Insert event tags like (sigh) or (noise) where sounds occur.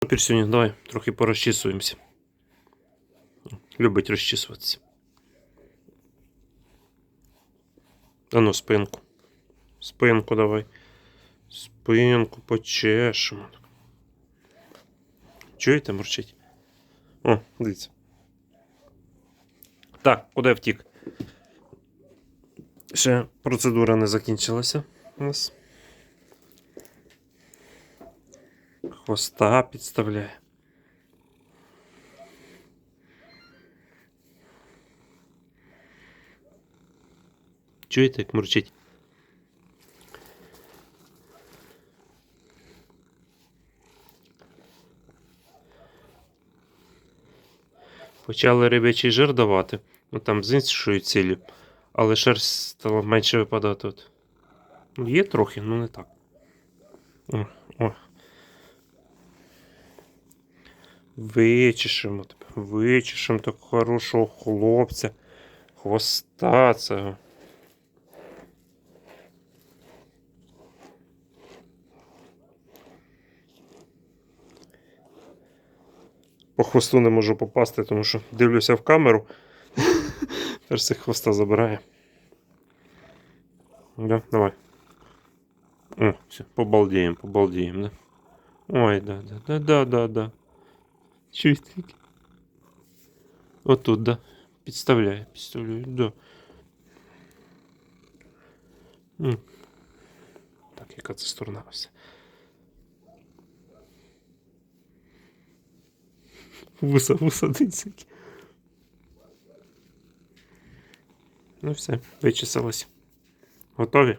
Тепер сьогодні давай трохи порозчісуємося. Любить розчісуватися. А ну, спинку. Спинку давай. Спинку почешемо. Чуєте, мурчить? О, дивіться. Так, куди втік? Ще процедура не закінчилася у нас. Хвоста підставляє. Чуєте, як мурчить? Почали рибячий жир давати, ну там з іншою цілі, але шерсть стала менше випадати. От. Ну, є трохи, ну не так. О, о. Вичешемо тебе, вичешемо такого хорошого хлопця, хвоста цього. По хвосту не можу попасти, тому що дивлюся в камеру. (laughs) Персик хвоста забирає. Да, давай. О, все, побалдеем, побалдеем, да? Ой, да, да, да, да, да, да. Чуєте? Отут, да. Підставляє, підставляє, да. М. Так, яка це сторона ось. Вуса, вуса дивіться. які. Ну все, вичесалось. Готові?